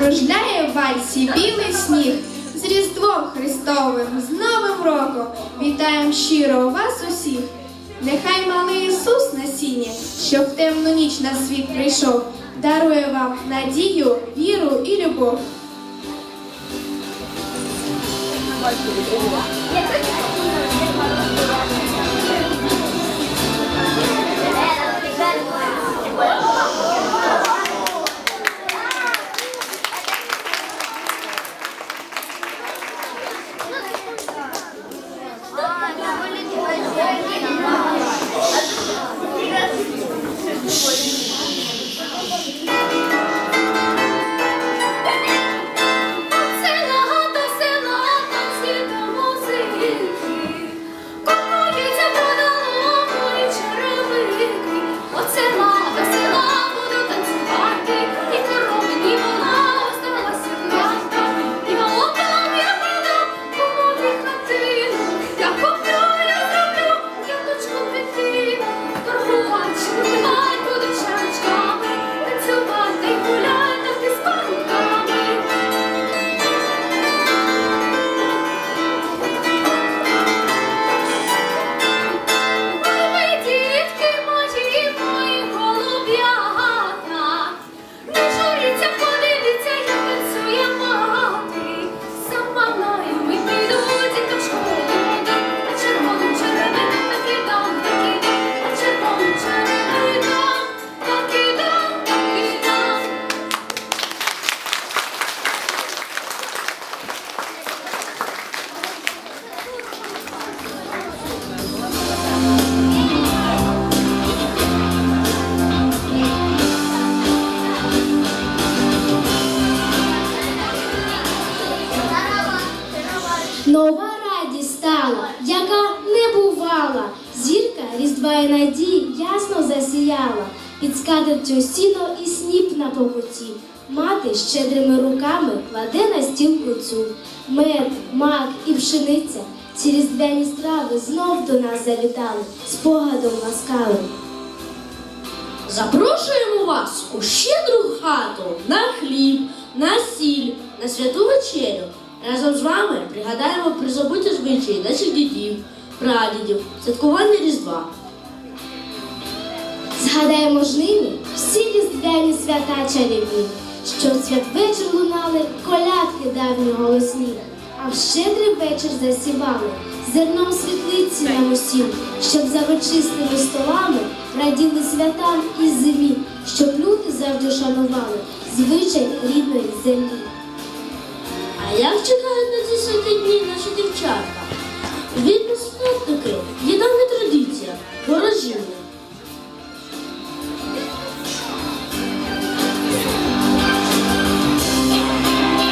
Кружляє в вальсі білий сніг з Різдвом Христовим, з Новим роком. Вітаємо щиро вас усіх. Нехай малий Ісус на сіні, що в темну ніч на світ прийшов, дарує вам надію, віру і любов. Оце Нова радість стала, яка не бувала. Зірка різдва і надії ясно засіяла. Під скатертю сіно і сніп на покуті. Мати щедрими руками кладе на стіл куцю. Мед, мак і пшениця. Ці різдвяні страви знов до нас завітали, спогадом ласкавим. Запрошуємо вас у щедру хату на хліб, на сіль, на святу вечерю. Разом з вами пригадаємо призабуті звичаї наших дідів, прадідів, святкування Різдва. Згадаємо ж нині всі різдвяні свята чарівні, що в святвечір лунали колядки давні голосні, а в щедрий вечір засівали зерном світлиці на усім, щоб за вечистими столами раділи святам і зимі, щоб люди завжди шанували звичай рідної землі. А як чекають на ці святі дні наші дівчатка? Сотники